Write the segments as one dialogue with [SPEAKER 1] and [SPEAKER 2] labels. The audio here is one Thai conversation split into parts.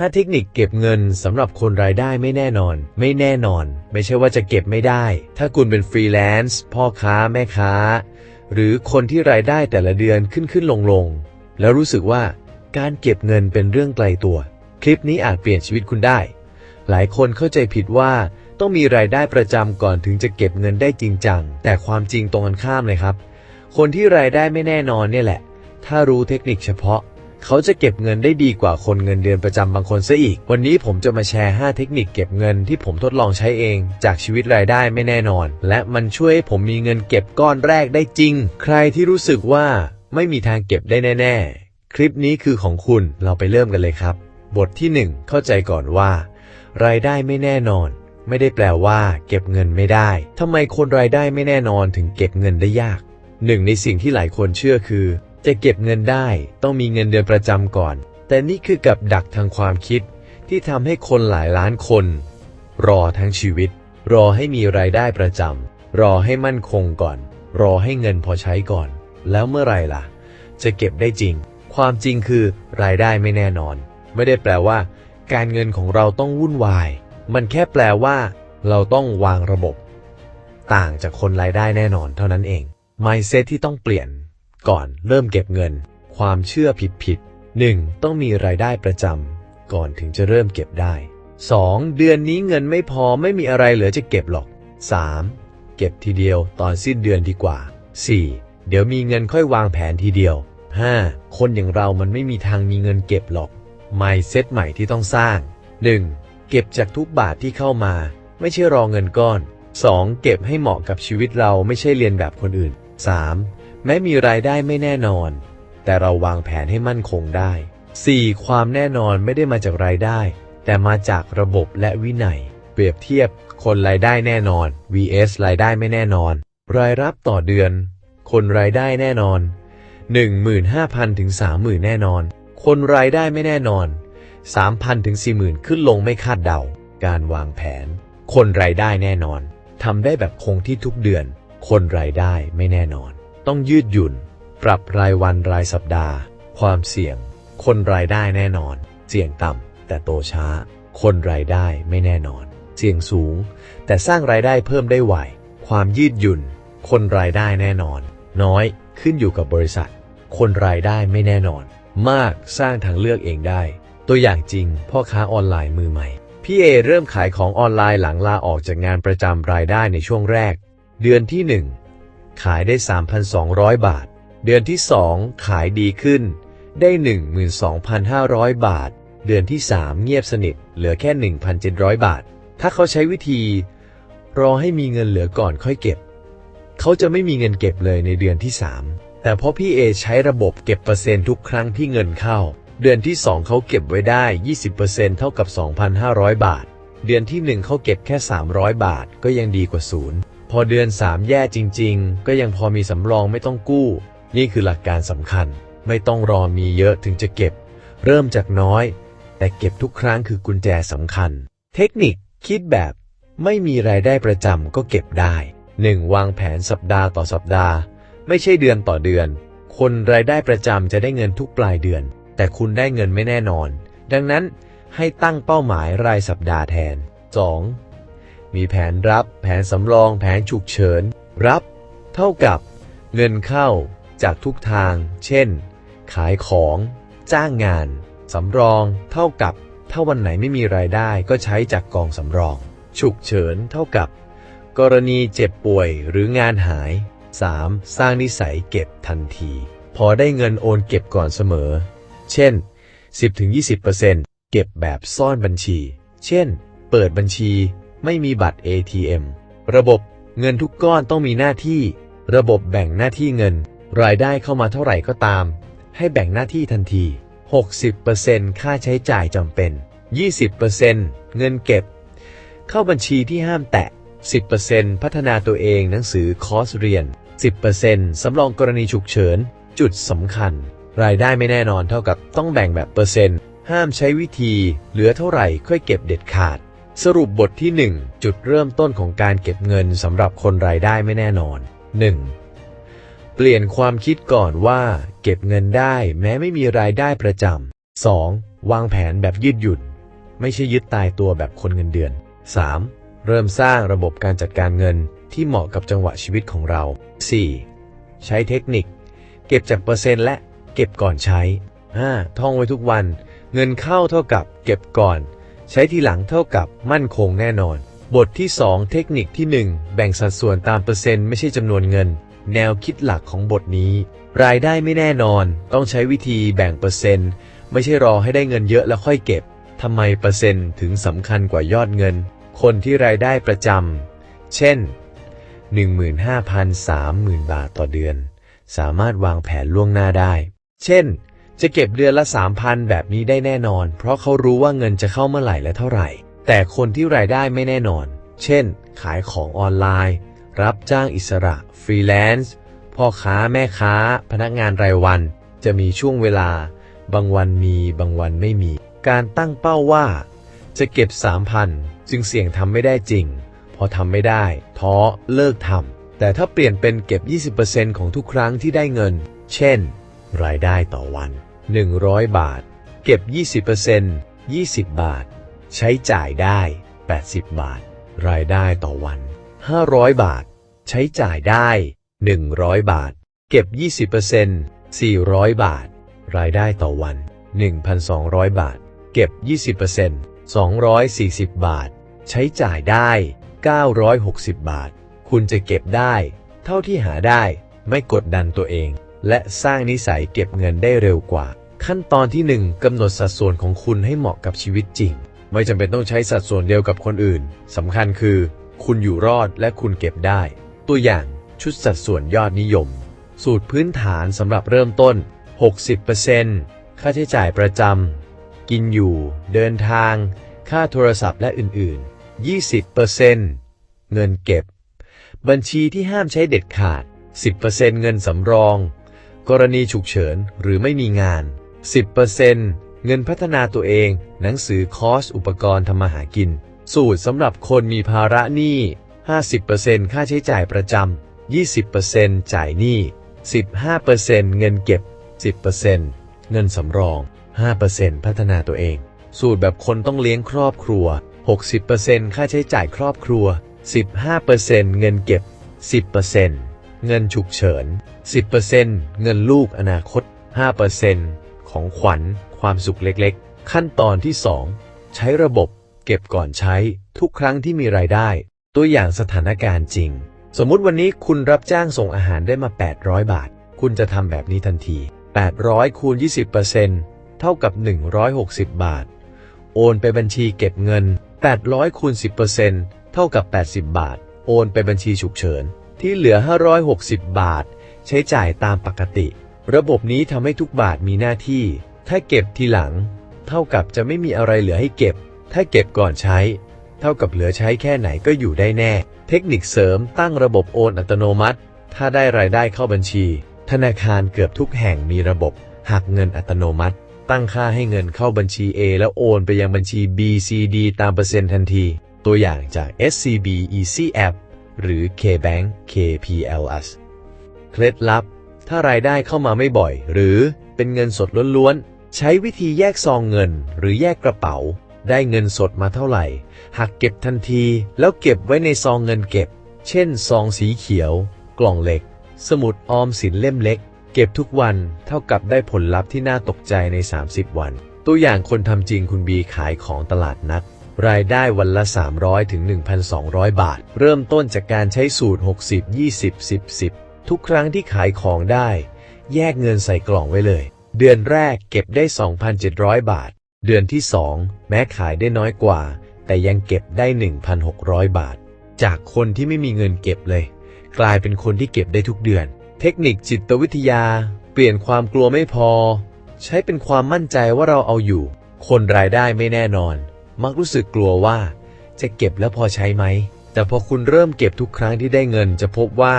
[SPEAKER 1] 5 เทคนิคเก็บเงินสำหรับคนรายได้ไม่แน่นอน ไม่แน่นอน ไม่ใช่ว่าจะเก็บไม่ได้ ถ้าคุณเป็นฟรีแลนซ์พ่อค้าแม่ค้า หรือคนที่รายได้แต่ละเดือนขึ้นขึ้นลงลงแล้วรู้สึกว่าการเก็บเงินเป็นเรื่องไกลตัว คลิปนี้อาจเปลี่ยนชีวิตคุณได้ หลายคนเข้าใจผิดว่าต้องมีรายได้ประจำก่อนถึงจะเก็บเงินได้จริงจัง แต่ความจริงตรงกันข้ามเลยครับ คนที่รายได้ไม่แน่นอนเนี่ยแหละ ถ้ารู้เทคนิคเฉพาะ เขาจะเก็บเงินได้ดีกว่าคนเงินเดือนประจำบางคนซะอีก วันนี้ผมจะมาแชร์ 5 เทคนิคเก็บเงินที่ผมทดลองใช้เอง จากชีวิตรายได้ไม่แน่นอน และมันช่วยให้ผมมีเงินเก็บก้อนแรกได้จริง ใครที่รู้สึกว่าไม่มีทางเก็บได้แน่ ๆ คลิปนี้คือของคุณเราไปเริ่มกันเลยครับ บทที่ 1 เข้าใจก่อนว่า รายได้ไม่แน่นอน ไม่ได้แปลว่า เก็บเงินไม่ได้ทำไมคนรายได้ไม่แน่นอนถึงเก็บเงินได้ยากหนึ่งในสิ่งที่หลายคนเชื่อคือ จะเก็บเงินได้ต้องมีเงินเดือนประจำก่อน แต่นี่คือกับดักทางความคิดที่ทำให้คนหลายล้านคน รอทั้งชีวิต รอให้มีรายได้ประจำรอให้มั่นคงก่อน รอให้เงินพอใช้ก่อน แล้วเมื่อไหรล่ะ จะเก็บได้จริง ความจริงคือรายได้ไม่แน่นอน ไม่ได้แปลว่า การเงินของเราต้องวุ่นวาย มันแค่แปลว่า เราต้องวางระบบ ต่างจากคนรายได้แน่นอนเท่านั้นเอง mindset ที่ต้องเปลี่ยน ก่อนเริ่มเก็บเงิน ความเชื่อผิดผิดๆ 1. ต้องมีรายได้ประจำก่อนถึงจะเริ่มเก็บได้ 2. เดือนนี้เงินไม่พอไม่มีอะไรเหลือจะเก็บหรอก 3. เก็บทีเดียวตอนสิ้นเดือนดีกว่า 4. เดี๋ยวมีเงินค่อยวางแผนทีเดียว 5. คนอย่างเรามันไม่มีทางมีเงินเก็บหรอก mindset ใหม่ที่ต้องสร้าง 1. เก็บจากทุกบาทที่เข้ามา ไม่ใช่รอเงินก้อน 2. เก็บให้เหมาะกับชีวิตเราไม่ใช่เรียนแบบคนอื่น 3. แม้มีรายได้ไม่แน่นอน แต่เราวางแผนให้มั่นคงได้ 4. ความแน่นอนไม่ได้มาจากรายได้ แต่มาจากระบบและวินัย เปรียบเทียบคนรายได้แน่นอน vs รายได้ไม่แน่นอน รายรับต่อเดือน คนรายได้แน่นอน 15,000ถึง30,000 แน่นอน คนรายได้ไม่แน่นอน 3,000ถึง40,000 ขึ้นลงไม่คาดเดา การวางแผน คนรายได้แน่นอนทำได้แบบคงที่ทุกเดือน คนรายได้ไม่แน่นอน ต้องยืดหยุ่น ปรับรายวันรายสัปดาห์ ความเสี่ยง คนรายได้แน่นอน เสี่ยงต่ำแต่โตช้า คนรายได้ไม่แน่นอน เสี่ยงสูง แต่สร้างรายได้เพิ่มได้ไวความยืดหยุ่น คนรายได้แน่นอน น้อยขึ้นอยู่กับบริษัท คนรายได้ไม่แน่นอน มากสร้างทางเลือกเองได้ ตัวอย่างจริง พ่อค้าออนไลน์มือใหม่พี่เอเริ่มขายของออนไลน์หลังลาออกจากงานประจำรายได้ในช่วงแรก เดือนที่ 1 ขายได้ 3,200 บาท เดือนที่ 2 ขายดีขึ้น ได้ 12,500 บาท เดือนที่ 3 เงียบสนิท เหลือแค่ 1,700 บาท ถ้าเขาใช้วิธี รอให้มีเงินเหลือก่อนค่อยเก็บ เขาจะไม่มีเงินเก็บเลยในเดือนที่ 3 แต่เพราะพี่เอใช้ระบบเก็บเปอร์เซ็นต์ทุกครั้งที่เงินเข้า เดือนที่ 2 เขาเก็บไว้ได้ 20%เท่ากับ 2,500 บาท เดือนที่ 1 เขาเก็บแค่ 300 บาท ก็ยังดีกว่าศูนย์ พอเดือน 3 แย่จริง ๆ ก็ยังพอมีสำรองไม่ต้องกู้ นี่คือหลักการสำคัญ ไม่ต้องรอมีเยอะถึงจะเก็บ เริ่มจากน้อย แต่เก็บทุกครั้งคือกุญแจสำคัญ เทคนิคคิดแบบไม่มีรายได้ประจำก็เก็บได้ 1. วางแผนสัปดาห์ต่อสัปดาห์ ไม่ใช่เดือนต่อเดือน คนรายได้ประจำจะได้เงินทุกปลายเดือน แต่คุณได้เงินไม่แน่นอน ดังนั้นให้ตั้งเป้าหมายรายสัปดาห์แทน 2. มีแผนรับ แผนสำรอง แผนฉุกเฉิน รับ เท่ากับ เงินเข้าจากทุกทาง เช่น ขายของ จ้างงาน สำรอง เท่ากับ ถ้าวันไหนไม่มีรายได้ก็ใช้จากกองสำรอง ฉุกเฉิน เท่ากับ กรณีเจ็บป่วยหรืองานหาย 3. สร้างนิสัยเก็บทันที พอได้เงินโอนเก็บก่อนเสมอ เช่น 10-20%เก็บแบบซ่อนบัญชี เช่น เปิดบัญชี ไม่มีบัตร ATM ระบบเงินทุกก้อนต้องมีหน้าที่ ระบบแบ่งหน้าที่เงิน รายได้เข้ามาเท่าไหร่ก็ตาม ให้แบ่งหน้าที่ทันที 60%ค่าใช้จ่ายจำเป็น 20%เงินเก็บ เข้าบัญชีที่ห้ามแตะ 10%พัฒนาตัวเองหนังสือคอร์สเรียน 10%สำรองกรณีฉุกเฉิน จุดสำคัญ รายได้ไม่แน่นอนเท่ากับต้องแบ่งแบบเปอร์เซ็นต์ ห้ามใช้วิธี เหลือเท่าไหร่ค่อยเก็บเด็ดขาด สรุปบทที่ 1 จุดเริ่มต้นของการเก็บเงินสำหรับคนรายได้ไม่แน่นอน 1. เปลี่ยนความคิดก่อนว่า เก็บเงินได้แม้ไม่มีรายได้ประจำ 2. วางแผนแบบยืดหยุ่น ไม่ใช่ยึดตายตัวแบบคนเงินเดือน 3. เริ่มสร้างระบบการจัดการเงินที่เหมาะกับจังหวะชีวิตของเรา 4. ใช้เทคนิค เก็บจากเปอร์เซ็นต์และเก็บก่อนใช้ 5. ท่องไว้ทุกวัน เงินเข้าเท่ากับเก็บก่อน ใช้ทีหลังเท่ากับมั่นคงแน่นอน บทที่ 2 เทคนิคที่ 1 แบ่งสัดส่วนตามเปอร์เซ็นต์ไม่ใช่จำนวนเงิน แนวคิดหลักของบทนี้ รายได้ไม่แน่นอน ต้องใช้วิธีแบ่งเปอร์เซ็นต์ ไม่ใช่รอให้ได้เงินเยอะแล้วค่อยเก็บทำไมเปอร์เซ็นต์ถึงสำคัญกว่ายอดเงิน คนที่รายได้ประจำเช่น 15,000 30,000 บาทต่อเดือน สามารถวางแผนล่วงหน้าได้ เช่น จะเก็บเดือนละ 3,000 แบบนี้ได้แน่นอน เพราะเขารู้ว่าเงินจะเข้าเมื่อไหร่และเท่าไหร่ แต่คนที่รายได้ไม่แน่นอน เช่น ขายของออนไลน์ รับจ้างอิสระ ฟรีแลนซ์ พ่อค้าแม่ค้า พนักงานรายวัน จะมีช่วงเวลา บางวันมี บางวันไม่มี การตั้งเป้าว่า จะเก็บ 3,000 จึงเสี่ยงทำไม่ได้จริง พอทำไม่ได้ท้อเลิกทำ แต่ถ้าเปลี่ยนเป็นเก็บ 20%ของทุกครั้งที่ได้เงิน เช่น รายได้ต่อวัน 100 บาท เก็บ 20% 20 บาท ใช้จ่ายได้ 80 บาท รายได้ต่อวัน 500 บาท ใช้จ่ายได้ 100 บาท เก็บ 20% 400 บาท รายได้ต่อวัน 1,200 บาท เก็บ 20% 240 บาท ใช้จ่ายได้ 960 บาท คุณจะเก็บได้ เท่าที่หาได้ ไม่กดดันตัวเอง และสร้างนิสัยเก็บเงินได้เร็วกว่า ขั้นตอนที่ 1กำหนดสัดส่วนของคุณให้เหมาะกับชีวิตจริง ไม่จำเป็นต้องใช้สัดส่วนเดียวกับคนอื่นสำคัญคือ คุณอยู่รอดและคุณเก็บได้ ตัวอย่างชุดสัดส่วนยอดนิยม สูตรพื้นฐานสำหรับเริ่มต้น 60%ค่าใช้จ่ายประจำกินอยู่ เดินทาง ค่าโทรศัพท์และอื่นๆ 20%เงินเก็บ บัญชีที่ห้ามใช้เด็ดขาด 10%เงินสำรองกรณีฉุกเฉินหรือไม่มีงาน 10%เงินพัฒนาตัวเอง หนังสือคอร์สอุปกรณ์ทำมาหากิน สูตรสำหรับคนมีภาระหนี้ 50%ค่าใช้จ่ายประจำ 20%จ่ายหนี้ 15%เงินเก็บ 10%เงินสำรอง 5%พัฒนาตัวเอง สูตรแบบคนต้องเลี้ยงครอบครัว 60%ค่าใช้จ่ายครอบครัว 15%เงินเก็บ 10%เงินฉุกเฉิน 10%เงินลูกอนาคต 5% ของขวัญ ความสุขเล็กๆ ขั้นตอนที่ 2 ใช้ระบบ เก็บก่อนใช้ทุกครั้งที่มีรายได้ ตัวอย่างสถานการณ์จริง สมมุติวันนี้คุณรับจ้างส่งอาหารได้มา 800 บาท คุณจะทำแบบนี้ทันที 800คูณ20%เท่ากับ 160 บาท โอนไปบัญชีเก็บเงิน 800คูณ10%เท่ากับ 80 บาท โอนไปบัญชีฉุกเฉิน ที่เหลือ 560 บาท ใช้จ่ายตามปกติ ระบบนี้ทำให้ทุกบาทมีหน้าที่ ถ้าเก็บทีหลัง เท่ากับจะไม่มีอะไรเหลือให้เก็บ ถ้าเก็บก่อนใช้ เท่ากับเหลือใช้แค่ไหนก็อยู่ได้แน่ เทคนิคเสริมตั้งระบบโอนอัตโนมัติ ถ้าได้รายได้เข้าบัญชี ธนาคารเกือบทุกแห่งมีระบบหักเงินอัตโนมัติ ตั้งค่าให้เงินเข้าบัญชี A แล้วโอนไปยังบัญชี B C D ตามเปอร์เซ็นต์ทันที ตัวอย่างจาก SCB Easy App หรือ KBank KPLS เคล็ดลับ ถ้ารายได้เข้ามาไม่บ่อย หรือเป็นเงินสดล้วนๆ ใช้วิธีแยกซองเงิน หรือแยกกระเป๋า ได้เงินสดมาเท่าไหร่ หักเก็บทันที แล้วเก็บไว้ในซองเงินเก็บ เช่น ซองสีเขียว กล่องเหล็ก สมุดออมสินเล่มเล็ก เก็บทุกวันเท่ากับได้ผลลัพธ์ที่น่าตกใจใน 30 วัน ตัวอย่างคนทำจริงคุณบีขายของตลาดนัดรายได้วันละ 300 ถึง 1,200 บาท เริ่มต้นจากการใช้สูตร 60 20 10 10 ทุกครั้งที่ขายของได้ แยกเงินใส่กล่องไว้เลย เดือนแรกเก็บได้ 2,700 บาท เดือนที่ 2 แม้ขายได้น้อยกว่า แต่ยังเก็บได้ 1,600 บาท จากคนที่ไม่มีเงินเก็บเลย กลายเป็นคนที่เก็บได้ทุกเดือน เทคนิคจิตวิทยา เปลี่ยนความกลัวไม่พอ ใช้เป็นความมั่นใจว่าเราเอาอยู่ คนรายได้ไม่แน่นอน มักรู้สึกกลัวว่า จะเก็บแล้วพอใช้ไหม แต่พอคุณเริ่มเก็บทุกครั้งที่ได้เงินจะพบว่า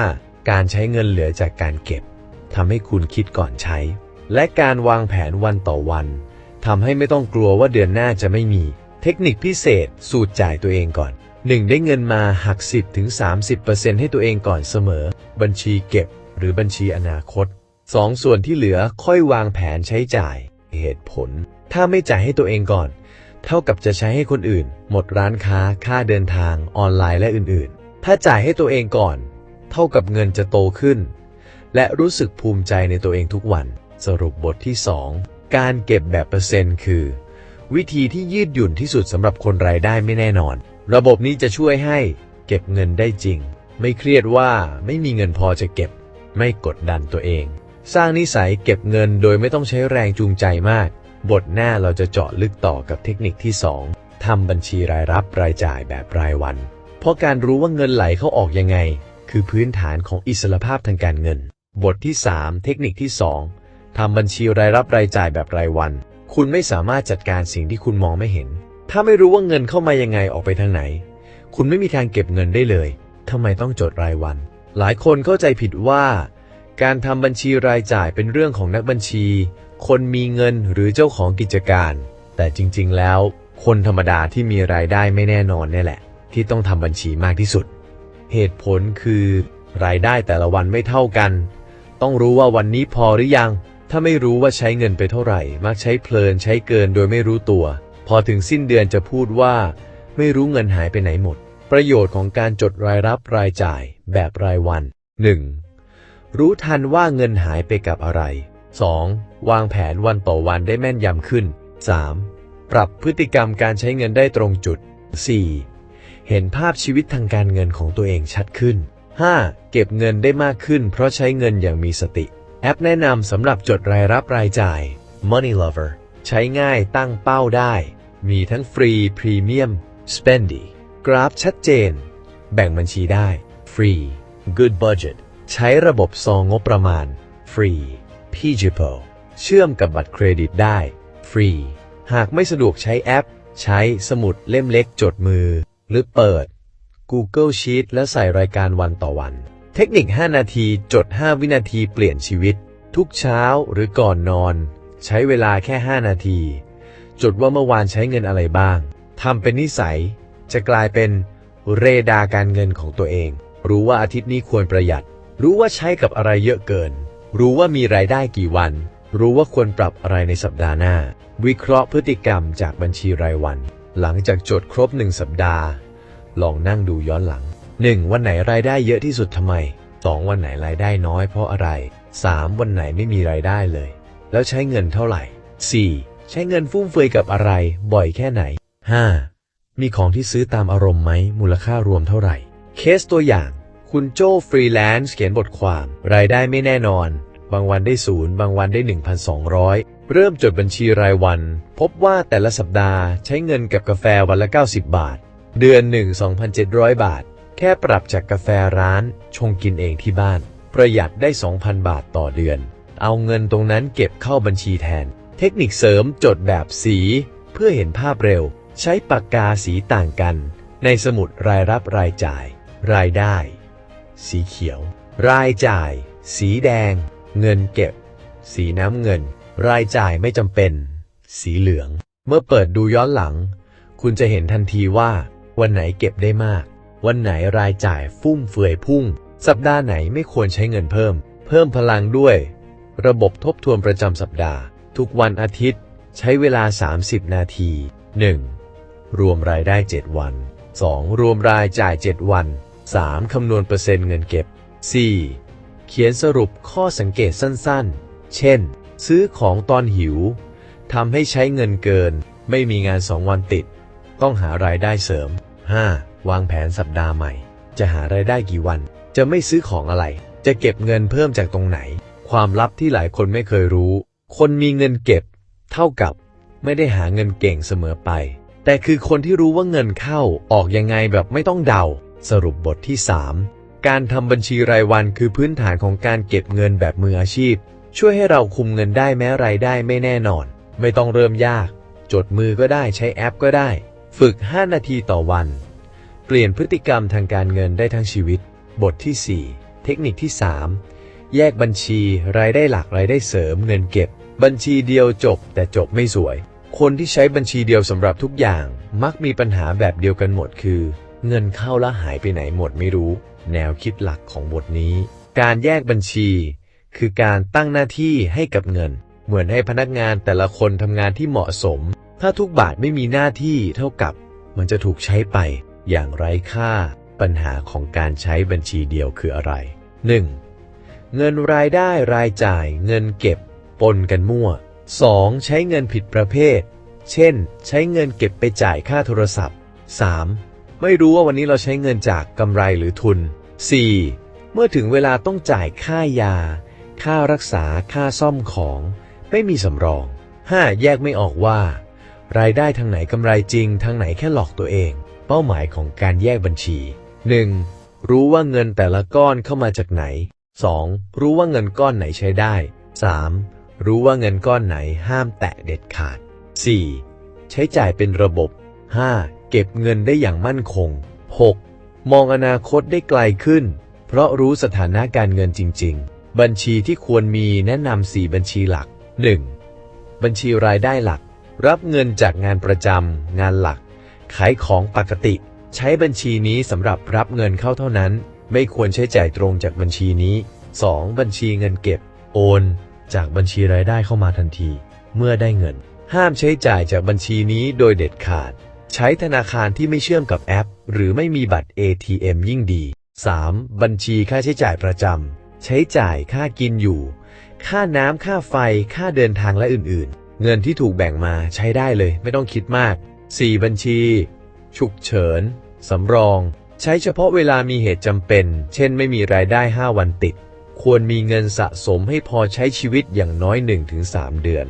[SPEAKER 1] การใช้เงินเหลือจากการเก็บทำให้คุณคิดก่อนใช้ และการวางแผนวันต่อวันทำให้ไม่ต้องกลัวว่าเดือนหน้าจะไม่มี เทคนิคพิเศษ สูตรจ่ายตัวเองก่อน 1. ได้เงินมาหัก 10ถึง30%ให้ตัวเองก่อนเสมอ บัญชีเก็บ หรือบัญชีอนาคต 2. ส่วนที่เหลือค่อยวางแผนใช้จ่าย เหตุผล ถ้าไม่จ่ายให้ตัวเองก่อน เท่ากับจะใช้ให้คนอื่น หมดร้านค้า ค่าเดินทาง ออนไลน์และอื่นๆ ถ้าจ่ายให้ตัวเองก่อน เท่ากับเงินจะโตขึ้น และรู้สึกภูมิใจในตัวเองทุกวัน สรุปบทที่ 2 การเก็บแบบเปอร์เซ็นต์คือ วิธีที่ยืดหยุ่นที่สุดสำหรับคนรายได้ไม่แน่นอน ระบบนี้จะช่วยให้เก็บเงินได้จริง ไม่เครียดว่าไม่มีเงินพอจะเก็บ ไม่กดดันตัวเอง สร้างนิสัยเก็บเงินโดยไม่ต้องใช้แรงจูงใจมาก บทหน้าเราจะเจาะลึกต่อกับเทคนิคที่ 2ทำบัญชีรายรับรายจ่ายแบบรายวัน เพราะการรู้ว่าเงินไหลเข้าออกยังไง คือพื้นฐานของอิสรภาพทางการเงิน บทที่ 3 เทคนิคที่ 2ทำบัญชีรายรับรายจ่ายแบบรายวัน คุณไม่สามารถจัดการสิ่งที่คุณมองไม่เห็น ถ้าไม่รู้ว่าเงินเข้ามายังไงออกไปทางไหน คุณไม่มีทางเก็บเงินได้เลยทำไมต้องจดรายวัน หลายคนเข้าใจผิดว่า การทำบัญชีรายจ่ายเป็นเรื่องของนักบัญชี คนมีเงินหรือเจ้าของกิจการ แต่จริง ๆ แล้ว คนธรรมดาที่มีรายได้ไม่แน่นอนนี่แหละ ที่ต้องทำบัญชีมากที่สุด เหตุผลคือ รายได้แต่ละวันไม่เท่ากัน ต้องรู้ว่าวันนี้พอหรือยัง ถ้าไม่รู้ว่าใช้เงินไปเท่าไหร่ มักใช้เพลินใช้เกินโดยไม่รู้ตัว พอถึงสิ้นเดือนจะพูดว่า ไม่รู้เงินหายไปไหนหมด ประโยชน์ของการจดรายรับรายจ่ายแบบรายวัน 1. รู้ทันว่าเงินหายไปกับอะไร 2. วางแผนวันต่อวันได้แม่นยำขึ้น 3. ปรับพฤติกรรมการใช้เงินได้ตรงจุด 4. เห็นภาพชีวิตทางการเงินของตัวเองชัดขึ้น 5. เก็บเงินได้มากขึ้น เพราะใช้เงินอย่างมีสติ แอปแนะนำสำหรับจดรายรับรายจ่าย Money Lover ใช้ง่ายตั้งเป้าได้ มีทั้งฟรีพรีเมียม Spendy กราฟชัดเจน แบ่งบัญชีได้ ฟรี Good Budget ใช้ระบบซองงบประมาณ ฟรี p g p o เชื่อมกับบัตรเครดิตได้ ฟรี หากไม่สะดวกใช้แอป ใช้สมุดเล่มเล็กจดมือ หรือเปิด Google Sheet และใส่รายการวันต่อวัน เทคนิค 5 นาทีจด 5 วินาทีเปลี่ยนชีวิต ทุกเช้าหรือก่อนนอน ใช้เวลาแค่ 5 นาที จดว่าเมื่อวานใช้เงินอะไรบ้างทำเป็นนิสัย จะกลายเป็นเรดาร์การเงินของตัวเอง รู้ว่าอาทิตย์นี้ควรประหยัด รู้ว่าใช้กับอะไรเยอะเกิน รู้ว่ามีรายได้กี่วัน รู้ว่าควรปรับอะไรในสัปดาห์หน้า วิเคราะห์พฤติกรรมจากบัญชีรายวัน หลังจากจดครบหนึ่งสัปดาห์ ลองนั่งดูย้อนหลัง 1. วันไหนรายได้เยอะที่สุดทำไม 2. วันไหนรายได้น้อยเพราะอะไร 3. วันไหนไม่มีรายได้เลย แล้วใช้เงินเท่าไหร่ 4. ใช้เงินฟุ่มเฟือยกับอะไร บ่อยแค่ไหน 5. มีของที่ซื้อตามอารมณ์ไหมมูลค่ารวมเท่าไหร่ เคสตัวอย่าง คุณโจ้ฟรีแลนซ์เขียนบทความ รายได้ไม่แน่นอน บางวันได้ศูนย์บางวันได้ 1,200 เริ่มจดบัญชีรายวัน พบว่าแต่ละสัปดาห์ใช้เงินกับกาแฟวันละ 90 บาท เดือนหนึ่ง2,700 บาท แค่ปรับจากกาแฟร้านชงกินเองที่บ้าน ประหยัดได้ 2,000 บาทต่อเดือน เอาเงินตรงนั้นเก็บเข้าบัญชีแทน เทคนิคเสริมจดแบบสี เพื่อเห็นภาพเร็ว ใช้ปากกาสีต่างกัน ในสมุดรายรับรายจ่าย รายได้ สีเขียว รายจ่าย สีแดง เงินเก็บ สีน้ำเงิน รายจ่ายไม่จำเป็น สีเหลือง เมื่อเปิดดูย้อนหลัง คุณจะเห็นทันทีว่า วันไหนเก็บได้มาก วันไหนรายจ่ายฟุ่มเฟือยพุ่ง สัปดาห์ไหนไม่ควรใช้เงินเพิ่ม เพิ่มพลังด้วย ระบบทบทวนประจำสัปดาห์ ทุกวันอาทิตย์ ใช้เวลา 30 นาที 1. รวมรายได้ 7 วัน 2. รวมรายจ่าย 7 วัน 3. คำนวณเปอร์เซ็นต์เงินเก็บ 4. เขียนสรุปข้อสังเกตสั้นๆ เช่น ซื้อของตอนหิวทำให้ใช้เงินเกิน ไม่มีงานสองวันติด ต้องหารายได้เสริม 5. วางแผนสัปดาห์ใหม่ จะหารายได้กี่วัน จะไม่ซื้อของอะไร จะเก็บเงินเพิ่มจากตรงไหน ความลับที่หลายคนไม่เคยรู้ คนมีเงินเก็บ เท่ากับ ไม่ได้หาเงินเก่งเสมอไป แต่คือคนที่รู้ว่าเงินเข้าออกยังไงแบบไม่ต้องเดา สรุปบทที่ 3 การทำบัญชีรายวันคือพื้นฐานของการเก็บเงินแบบมืออาชีพ ช่วยให้เราคุมเงินได้แม้รายได้ไม่แน่นอน ไม่ต้องเริ่มยาก จดมือก็ได้ใช้แอปก็ได้ ฝึก 5 นาทีต่อวัน เปลี่ยนพฤติกรรมทางการเงินได้ทั้งชีวิต บทที่ 4 เทคนิคที่ 3 แยกบัญชี รายได้หลักรายได้เสริมเงินเก็บ บัญชีเดียวจบ แต่จบไม่สวย คนที่ใช้บัญชีเดียวสำหรับทุกอย่าง มักมีปัญหาแบบเดียวกันหมดคือ เงินเข้าแล้วหายไปไหนหมดไม่รู้ แนวคิดหลักของบทนี้ การแยกบัญชี คือการตั้งหน้าที่ให้กับเงิน เหมือนให้พนักงานแต่ละคนทำงานที่เหมาะสม ถ้าทุกบาทไม่มีหน้าที่เท่ากับ มันจะถูกใช้ไปอย่างไร้ค่า ปัญหาของการใช้บัญชีเดียวคืออะไร 1. เงินรายได้รายจ่าย เงินเก็บ ปนกันมั่ว 2. ใช้เงินผิดประเภท เช่น ใช้เงินเก็บไปจ่ายค่าโทรศัพท์ 3. ไม่รู้ว่าวันนี้เราใช้เงินจากกำไรหรือทุน 4. เมื่อถึงเวลาต้องจ่ายค่ายา ค่ารักษาค่าซ่อมของ ไม่มีสำรอง 5. แยกไม่ออกว่า รายได้ทางไหนกำไรจริง ทางไหนแค่หลอกตัวเอง เป้าหมายของการแยกบัญชี 1. รู้ว่าเงินแต่ละก้อนเข้ามาจากไหน 2. รู้ว่าเงินก้อนไหนใช้ได้ 3. รู้ว่าเงินก้อนไหนห้ามแตะเด็ดขาด 4. ใช้จ่ายเป็นระบบ 5. เก็บเงินได้อย่างมั่นคง 6. มองอนาคตได้ไกลขึ้น เพราะรู้สถานะการเงินจริง ๆ บัญชีที่ควรมีแนะนำ4บัญชีหลัก 1. บัญชีรายได้หลัก รับเงินจากงานประจำงานหลัก ขายของปกติ ใช้บัญชีนี้สำหรับรับเงินเข้าเท่านั้น ไม่ควรใช้จ่ายตรงจากบัญชีนี้ 2. บัญชีเงินเก็บ โอน จากบัญชีรายได้เข้ามาทันที เมื่อได้เงิน ห้ามใช้จ่ายจากบัญชีนี้โดยเด็ดขาด ใช้ธนาคารที่ไม่เชื่อมกับแอป หรือไม่มีบัตร ATM ยิ่งดี 3. บัญชีค่าใช้จ่ายประจำ ใช้จ่ายค่ากินอยู่ ค่าน้ำค่าไฟค่าเดินทางและอื่นๆ เงินที่ถูกแบ่งมาใช้ได้เลย ไม่ต้องคิดมาก 4. บัญชี ฉุกเฉินสำรอง ใช้เฉพาะเวลามีเหตุจำเป็น เช่นไม่มีรายได้ 5 วันติด ควรมีเงินสะสมให้พอใช้ชีวิตอย่างน้อย 1-3 เดือน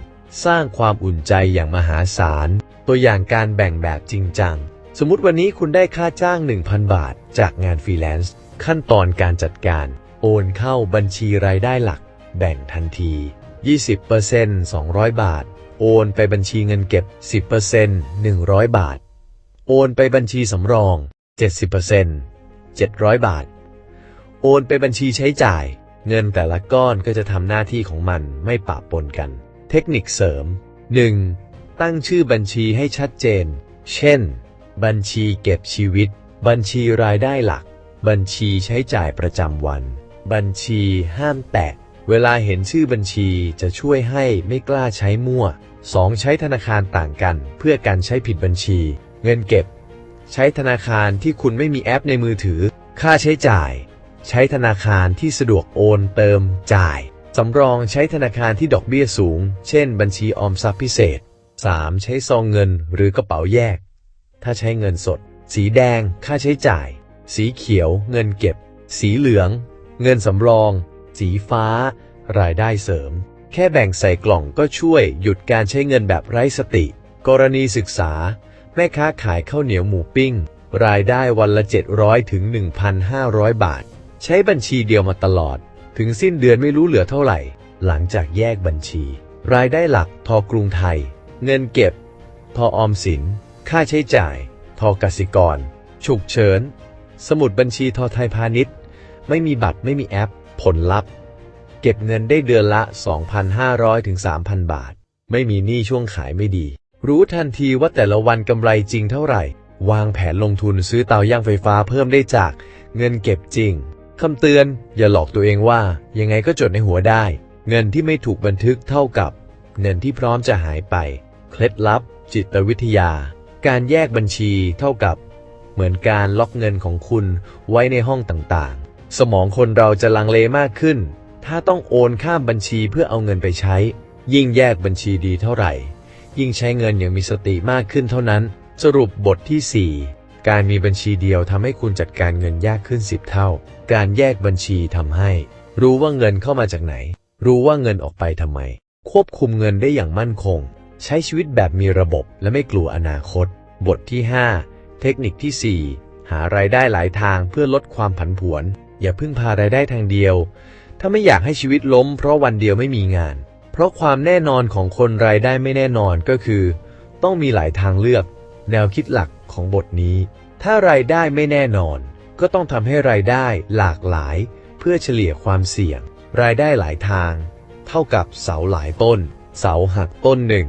[SPEAKER 1] สร้างความอุ่นใจอย่างมหาศาล ตัวอย่างการแบ่งแบบจริงจังสมมติวันนี้คุณได้ค่าจ้าง 1,000 บาท จากงานฟรีแลนซ์ ขั้นตอนการจัดการ โอนเข้าบัญชีรายได้หลัก แบ่งทันที 20% 200 บาท โอนไปบัญชีเงินเก็บ 10% 100 บาท โอนไปบัญชีสำรอง 70% 700 บาท โอนไปบัญชีใช้จ่าย เงินแต่ละก้อนก็จะทำหน้าที่ของมันไม่ปะปนกัน เทคนิคเสริม 1. ตั้งชื่อบัญชีให้ชัดเจน เช่น บัญชีเก็บชีวิต บัญชีรายได้หลัก บัญชีใช้จ่ายประจำวัน บัญชีห้ามแตะ เวลาเห็นชื่อบัญชีจะช่วยให้ไม่กล้าใช้มั่ว 2. ใช้ธนาคารต่างกัน เพื่อการใช้ผิดบัญชี เงินเก็บ ใช้ธนาคารที่คุณไม่มีแอปในมือถือ ค่าใช้จ่าย ใช้ธนาคารที่สะดวกโอนเติม จ่าย สำรองใช้ธนาคารที่ดอกเบี้ยสูง เช่น บัญชีออมทรัพย์พิเศษ 3. ใช้ซองเงินหรือกระเป๋าแยก ถ้าใช้เงินสด สีแดง ค่าใช้จ่าย สีเขียว เงินเก็บ สีเหลือง เงินสำรอง สีฟ้า รายได้เสริม แค่แบ่งใส่กล่องก็ช่วยหยุดการใช้เงินแบบไร้สติ กรณีศึกษา แม่ค้าขายข้าวเหนียวหมูปิ้ง รายได้วันละ 700ถึง1,500 บาท ใช้บัญชีเดียวมาตลอด ถึงสิ้นเดือนไม่รู้เหลือเท่าไหร่ หลังจากแยกบัญชี รายได้หลักทอกรุงไทย เงินเก็บ ทอออมสิน ค่าใช้จ่ายทอกสิกร ฉุกเฉิน สมุดบัญชีทอไทยพาณิชย์ ไม่มีบัตรไม่มีแอป ผลลัพธ์ เก็บเงินได้เดือนละ 2,500ถึง3,000 บาท ไม่มีหนี้ช่วงขายไม่ดี รู้ทันทีว่าแต่ละวันกำไรจริงเท่าไหร่ วางแผนลงทุนซื้อเตาย่างไฟฟ้าเพิ่มได้จาก เงินเก็บจริงคำเตือน อย่าหลอกตัวเองว่า ยังไงก็จดในหัวได้ เงินที่ไม่ถูกบันทึกเท่ากับ เงินที่พร้อมจะหายไป เคล็ดลับ จิตวิทยา การแยกบัญชีเท่ากับ เหมือนการล็อกเงินของคุณไว้ในห้องต่าง สมองคนเราจะลังเลมากขึ้น ถ้าต้องโอนข้ามบัญชีเพื่อเอาเงินไปใช้ ยิ่งแยกบัญชีดีเท่าไหร่ ยิ่งใช้เงินอย่างมีสติมากขึ้นเท่านั้น สรุปบทที่ 4 การมีบัญชีเดียวทำให้คุณจัดการเงินยากขึ้น 10 เท่า การแยกบัญชีทำให้ รู้ว่าเงินเข้ามาจากไหน รู้ว่าเงินออกไปทำไม ควบคุมเงินได้อย่างมั่นคง ใช้ชีวิตแบบมีระบบและไม่กลัวอนาคต บทที่ 5 เทคนิคที่ 4 หารายได้หลายทางเพื่อลดความผันผวน อย่าพึ่งพารายได้ทางเดียว ถ้าไม่อยากให้ชีวิตล้ม เพราะวันเดียวไม่มีงาน เพราะความแน่นอนของคนรายได้ไม่แน่นอนก็คือ ต้องมีหลายทางเลือก แนวคิดหลักของบทนี้ ถ้ารายได้ไม่แน่นอน ก็ต้องทำให้รายได้หลากหลาย เพื่อเฉลี่ยความเสี่ยง รายได้หลายทาง เท่ากับเสาหลายต้น เสาหักต้นหนึ่ง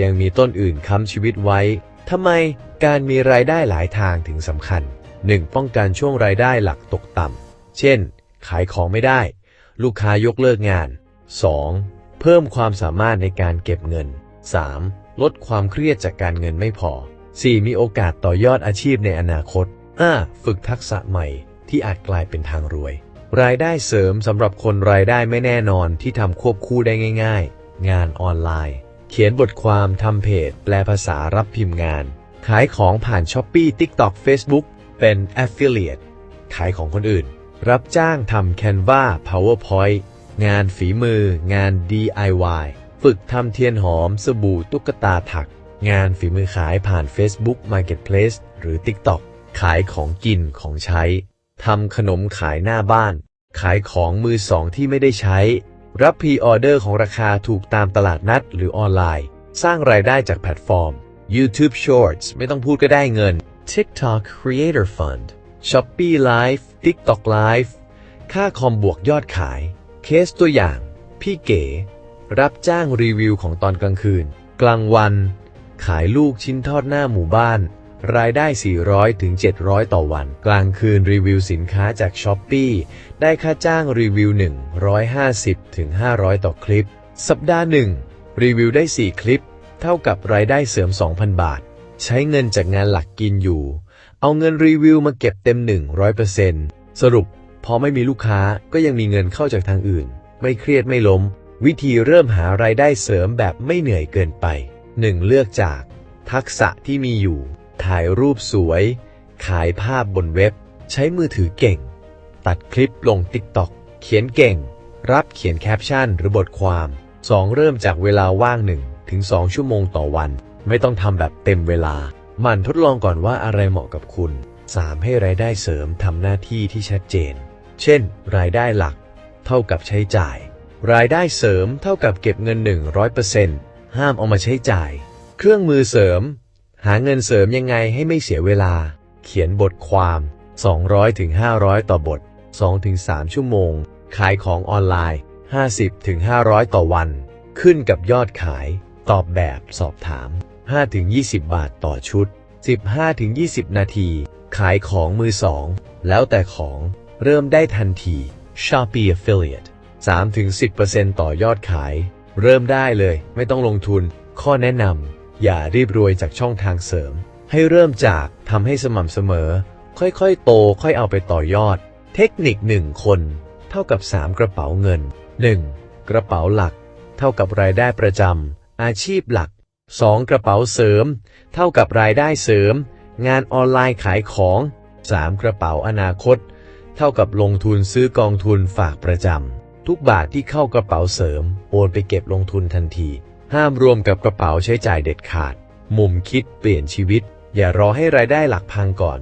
[SPEAKER 1] ยังมีต้นอื่นค้ำชีวิตไว้ทำไมการมีรายได้หลายทางถึงสำคัญ 1. ป้องกันช่วงรายได้หลักตกต่ำ เช่น ขายของไม่ได้ ลูกค้ายกเลิกงาน 2. เพิ่มความสามารถในการเก็บเงิน 3. ลดความเครียดจากการเงินไม่พอ 4. มีโอกาสต่อยอดอาชีพในอนาคต 5. ฝึกทักษะใหม่ที่อาจกลายเป็นทางรวย รายได้เสริมสำหรับคนรายได้ไม่แน่นอนที่ทำควบคู่ได้ง่าย ๆ งานออนไลน์ เขียนบทความทำเพจ แปลภาษารับพิมพ์งาน ขายของผ่าน s h อ p e e TikTok Facebook เป็น Affiliate ขายของคนอื่น รับจ้างทำ Canva PowerPoint งานฝีมือ งาน DIY ฝึกทำเทียนหอม สบู่ตุ๊กตาถัก งานฝีมือขายผ่าน Facebook Marketplace หรือ TikTok ขายของกินของใช้ ทำขนมขายหน้าบ้าน ขายของมือสองที่ไม่ได้ใช้ รับพรีออเดอร์ของราคาถูกตามตลาดนัดหรือออนไลน์ สร้างรายได้จากแพลตฟอร์ม YouTube Shorts ไม่ต้องพูดก็ได้เงิน TikTok Creator Fund Shopee Live TikTok Live ค่าคอมบวกยอดขาย เคสตัวอย่าง พี่เก๋ รับจ้างรีวิวของตอนกลางคืน กลางวัน ขายลูกชิ้นทอดหน้าหมู่บ้าน รายได้ 400 ถึง 700 ต่อวัน กลางคืนรีวิวสินค้าจากช้อปปีได้ค่าจ้างรีวิว 150 ถึง 500 ต่อคลิป สัปดาห์หนึ่งรีวิวได้ 4 คลิป เท่ากับรายได้เสริม 2,000 บาท ใช้เงินจากงานหลักกินอยู่ เอาเงินรีวิวมาเก็บเต็ม 100%สรุป พอไม่มีลูกค้าก็ยังมีเงินเข้าจากทางอื่น ไม่เครียดไม่ล้ม วิธีเริ่มหารายได้เสริมแบบไม่เหนื่อยเกินไป 1. เลือกจาก ทักษะที่มีอยู่ ถ่ายรูปสวย ขายภาพบนเว็บ ใช้มือถือเก่ง ตัดคลิปลง TikTok เขียนเก่ง รับเขียนแคปชั่นหรือบทความ 2. เริ่มจากเวลาว่าง1ถึง2ชั่วโมงต่อวัน ไม่ต้องทำแบบเต็มเวลา มั่นทดลองก่อนว่าอะไรเหมาะกับคุณ 3. ให้รายได้เสริมทำหน้าที่ที่ชัดเจน เช่น รายได้หลัก เท่ากับใช้จ่าย รายได้เสริมเท่ากับเก็บเงิน 100%ห้ามเอามาใช้จ่าย เครื่องมือเสริม หาเงินเสริมยังไงให้ไม่เสียเวลา เขียนบทความ 200-500 ต่อบท 2-3 ชั่วโมง ขายของออนไลน์ 50-500 ต่อวัน ขึ้นกับยอดขาย ตอบแบบสอบถาม 5-20 บาทต่อชุด 15-20 นาที ขายของมือสอง แล้วแต่ของเริ่มได้ทันที Shopee Affiliate 3-10%ต่อยอดขาย เริ่มได้เลย ไม่ต้องลงทุน ข้อแนะนำอย่ารีบรวยจากช่องทางเสริม ให้เริ่มจากทำให้สม่ำเสมอ ค่อยๆ โต ค่อยเอาไปต่อยอด เทคนิค 1 คน เท่ากับ 3 กระเป๋าเงิน 1. กระเป๋าหลัก เท่ากับรายได้ประจำอาชีพหลัก 2. กระเป๋าเสริม เท่ากับรายได้เสริม งานออนไลน์ขายของ 3. กระเป๋าอนาคต เท่ากับลงทุนซื้อกองทุนฝากประจำทุกบาทที่เข้ากระเป๋าเสริม โอนไปเก็บลงทุนทันที ห้ามรวมกับกระเป๋าใช้จ่ายเด็ดขาด มุมคิดเปลี่ยนชีวิต อย่ารอให้รายได้หลักพังก่อน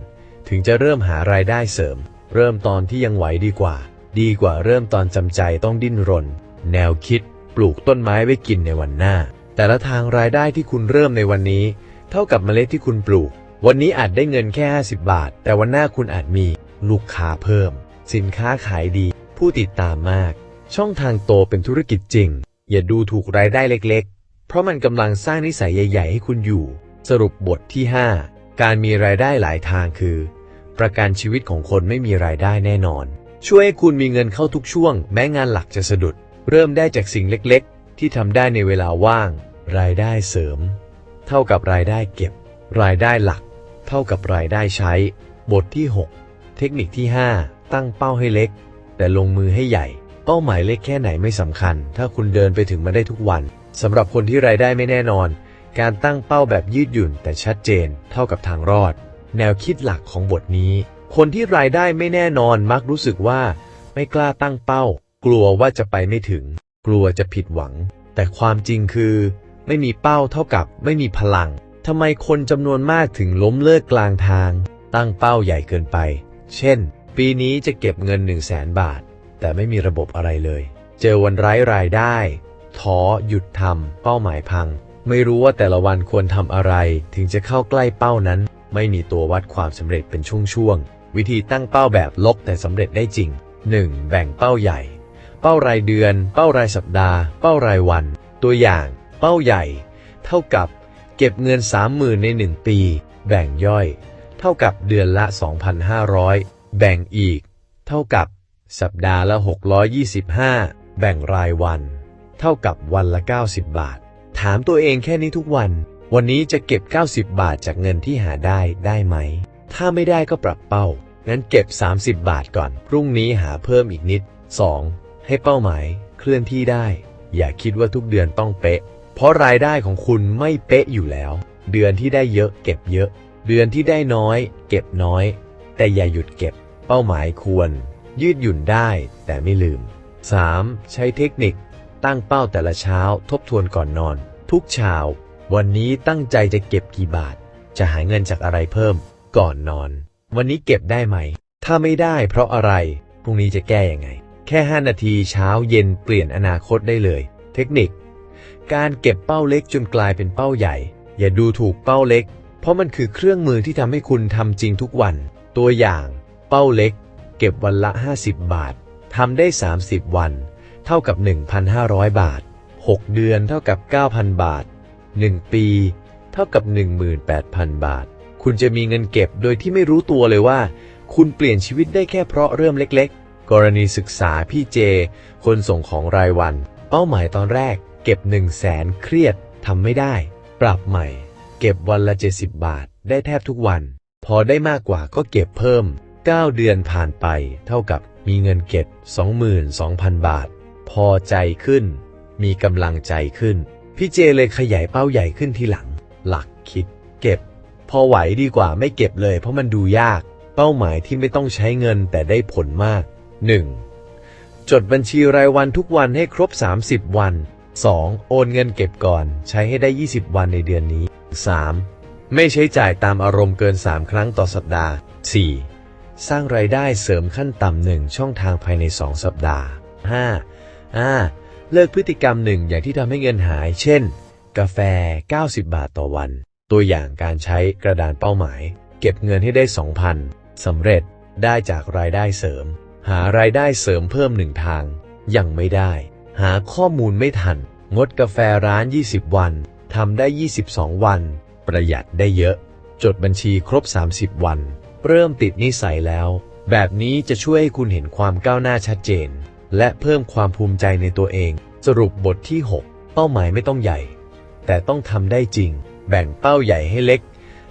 [SPEAKER 1] ถึงจะเริ่มหารายได้เสริม เริ่มตอนที่ยังไหวดีกว่า ดีกว่าเริ่มตอนจำใจต้องดิ้นรน แนวคิดปลูกต้นไม้ไว้กินในวันหน้า แต่ละทางรายได้ที่คุณเริ่มในวันนี้ เท่ากับเมล็ดที่คุณปลูก วันนี้อาจได้เงินแค่ 50 บาท แต่วันหน้าคุณอาจมีลูกค้าเพิ่ม สินค้าขายดี ผู้ติดตามมาก ช่องทางโตเป็นธุรกิจจริง อย่าดูถูกรายได้เล็ก ๆ เพราะมันกำลังสร้างนิสัยใหญ่ ๆ ให้คุณอยู่ สรุปบทที่ 5 การมีรายได้หลายทางคือ ประกันชีวิตของคนไม่มีรายได้แน่นอน ช่วยให้คุณมีเงินเข้าทุกช่วง แม้งานหลักจะสะดุด เริ่มได้จากสิ่งเล็กๆ ที่ทำได้ในเวลาว่าง รายได้เสริม เท่ากับรายได้เก็บ รายได้หลัก เท่ากับรายได้ใช้ บทที่ 6 เทคนิคที่ 5 ตั้งเป้าให้เล็ก แต่ลงมือให้ใหญ่ เป้าหมายเล็กแค่ไหนไม่สำคัญ ถ้าคุณเดินไปถึงมันได้ทุกวันสำหรับคนที่รายได้ไม่แน่นอน การตั้งเป้าแบบยืดหยุ่นแต่ชัดเจน เท่ากับทางรอด แนวคิดหลักของบทนี้ คนที่รายได้ไม่แน่นอนมักรู้สึกว่า ไม่กล้าตั้งเป้า กลัวว่าจะไปไม่ถึง กลัวจะผิดหวัง แต่ความจริงคือ ไม่มีเป้าเท่ากับไม่มีพลังทำไมคนจำนวนมากถึงล้มเลิกกลางทาง ตั้งเป้าใหญ่เกินไป เช่น ปีนี้จะเก็บเงิน 1 0 0 0 0แสนบาท แต่ไม่มีระบบอะไรเลย เจอวันไร้รายได้ ท้อหยุดทำเป้าหมายพัง ไม่รู้ว่าแต่ละวันควรทำอะไร ถึงจะเข้าใกล้เป้านั้น ไม่มีตัววัดความสำเร็จเป็นช่วงๆวิธีตั้งเป้าแบบลบแต่สำเร็จได้จริง 1. แบ่งเป้าใหญ่ เป้ารายเดือน เป้ารายสัปดาห์ เป้ารายวัน ตัวอย่าง เป้าใหญ่ เท่ากับเก็บเงิน 30,000 ใน 1 ปี แบ่งย่อย เท่ากับเดือนละ 2,500 แบ่งอีก เท่ากับ สัปดาห์ละ 625 แบ่งรายวัน เท่ากับวันละ 90 บาท ถามตัวเองแค่นี้ทุกวัน วันนี้จะเก็บ 90 บาทจากเงินที่หาได้ได้ไหม ถ้าไม่ได้ก็ปรับเป้า งั้นเก็บ 30 บาทก่อน พรุ่งนี้หาเพิ่มอีกนิด 2. ให้เป้าหมายเคลื่อนที่ได้ อย่าคิดว่าทุกเดือนต้องเป๊ะ เพราะรายได้ของคุณไม่เป๊ะอยู่แล้ว เดือนที่ได้เยอะเก็บเยอะ เดือนที่ได้น้อย เก็บน้อย แต่อย่าหยุดเก็บ เป้าหมายควร ยืดหยุ่นได้ แต่ไม่ลืม 3. ใช้เทคนิค ตั้งเป้าแต่ละเช้า ทบทวนก่อนนอน ทุกเช้าวันนี้ตั้งใจจะเก็บกี่บาท จะหาเงินจากอะไรเพิ่ม ก่อนนอน วันนี้เก็บได้ไหม ถ้าไม่ได้เพราะอะไร พรุ่งนี้จะแก้ยังไง แค่ 5 นาทีเช้าเย็นเปลี่ยนอนาคตได้เลย เทคนิค การเก็บเป้าเล็กจนกลายเป็นเป้าใหญ่ อย่าดูถูกเป้าเล็ก เพราะมันคือเครื่องมือที่ทำให้คุณทำจริงทุกวัน ตัวอย่าง เป้าเล็ก เก็บวันละ 50 บาททำได้ 30 วัน เท่ากับ 1,500 บาท 6 เดือนเท่ากับ 9,000 บาท 1 ปี เท่ากับ 18,000 บาท คุณจะมีเงินเก็บโดยที่ไม่รู้ตัวเลยว่า คุณเปลี่ยนชีวิตได้แค่เพราะเริ่มเล็กๆ กรณีศึกษาพี่เจ คนส่งของรายวัน เป้าหมายตอนแรก เก็บ 1 0 0 0 0แสนเครียดทำไม่ได้ ปรับใหม่ เก็บวันละ 70 บาท ได้แทบทุกวัน พอได้มากกว่าก็เก็บเพิ่ม 9 เดือนผ่านไป เท่ากับมีเงินเก็บ 22,000 บาท พอใจขึ้น มีกำลังใจขึ้น พี่เจเลยขยายเป้าใหญ่ขึ้นทีหลัง หลักคิด เก็บ พอไหวดีกว่าไม่เก็บเลย เพราะมันดูยาก เป้าหมายที่ไม่ต้องใช้เงินแต่ได้ผลมาก 1. จดบัญชีรายวันทุกวันให้ครบ 30 วัน 2. โอนเงินเก็บก่อน ใช้ให้ได้ 20 วันในเดือนนี้ 3. ไม่ใช้จ่ายตามอารมณ์เกิน 3 ครั้งต่อสัปดาห์ 4. สร้างรายได้เสริมขั้นต่ำหนึ่งช่องทางภายใน 2 สัปดาห์ 5. อ่าเลิกพฤติกรรมหนึ่งอย่างที่ทำให้เงินหาย เช่น กาแฟ 90 บาทต่อวัน ตัวอย่างการใช้กระดานเป้าหมาย เก็บเงินให้ได้ 2,000สำเร็จได้จากรายได้เสริม หารายได้เสริมเพิ่มหนึ่งทาง ยังไม่ได้ หาข้อมูลไม่ทัน งดกาแฟร้าน 20 วันทำได้ 22 วัน ประหยัดได้เยอะ จดบัญชีครบ 30 วัน เริ่มติดนิสัยแล้ว แบบนี้จะช่วยให้คุณเห็นความก้าวหน้าชัดเจน และเพิ่มความภูมิใจในตัวเอง สรุปบทที่ 6 เป้าหมายไม่ต้องใหญ่ แต่ต้องทำได้จริง แบ่งเป้าใหญ่ให้เล็ก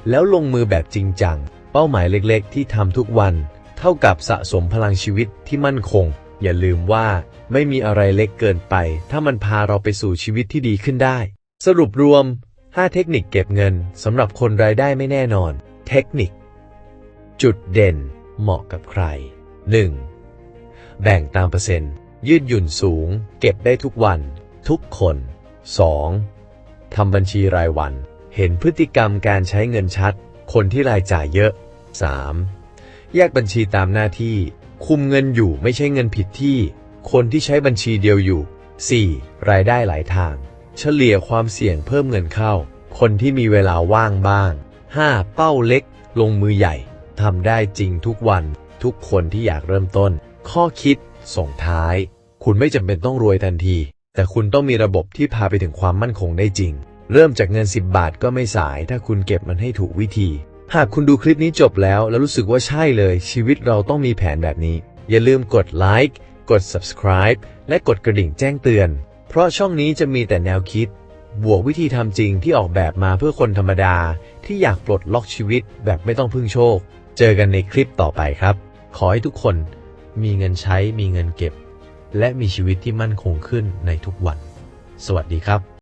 [SPEAKER 1] แล้วลงมือแบบจริงจัง เป้าหมายเล็กๆ ที่ทำทุกวัน เท่ากับสะสมพลังชีวิตที่มั่นคง อย่าลืมว่าไม่มีอะไรเล็กเกินไป ถ้ามันพาเราไปสู่ชีวิตที่ดีขึ้นได้ สรุปรวม 5 เทคนิคเก็บเงินสำหรับคนรายได้ไม่แน่นอน เทคนิค จุดเด่น เหมาะกับใคร 1. แบ่งตามเปอร์เซ็นต์ ยืดหยุ่นสูง เก็บได้ทุกวัน ทุกคน 2. ทำบัญชีรายวัน เห็นพฤติกรรมการใช้เงินชัด คนที่รายจ่ายเยอะ 3. แยกบัญชีตามหน้าที่ คุมเงินอยู่ไม่ใช่เงินผิดที่ คนที่ใช้บัญชีเดียวอยู่ 4. รายได้หลายทาง เฉลี่ยความเสี่ยงเพิ่มเงินเข้า คนที่มีเวลาว่างบ้าง 5. เป้าเล็ก ลงมือใหญ่ทำได้จริงทุกวัน ทุกคนที่อยากเริ่มต้น ข้อคิด ส่งท้าย คุณไม่จำเป็นต้องรวยทันที แต่คุณต้องมีระบบที่พาไปถึงความมั่นคงได้จริง เริ่มจากเงิน 10 บาทก็ไม่สาย ถ้าคุณเก็บมันให้ถูกวิธี หากคุณดูคลิปนี้จบแล้ว แล้วรู้สึกว่าใช่เลย ชีวิตเราต้องมีแผนแบบนี้ อย่าลืมกดไลค์กด subscribe และกดกระดิ่งแจ้งเตือน เพราะช่องนี้จะมีแต่แนวคิด บวกวิธีทำจริงที่ออกแบบมาเพื่อคนธรรมดา ที่อยากปลดล็อกชีวิตแบบไม่ต้องพึ่งโชค เจอกันในคลิปต่อไปครับ ขอให้ทุกคนมีเงินใช้มีเงินเก็บ และมีชีวิตที่มั่นคงขึ้นในทุกวัน สวัสดีครับ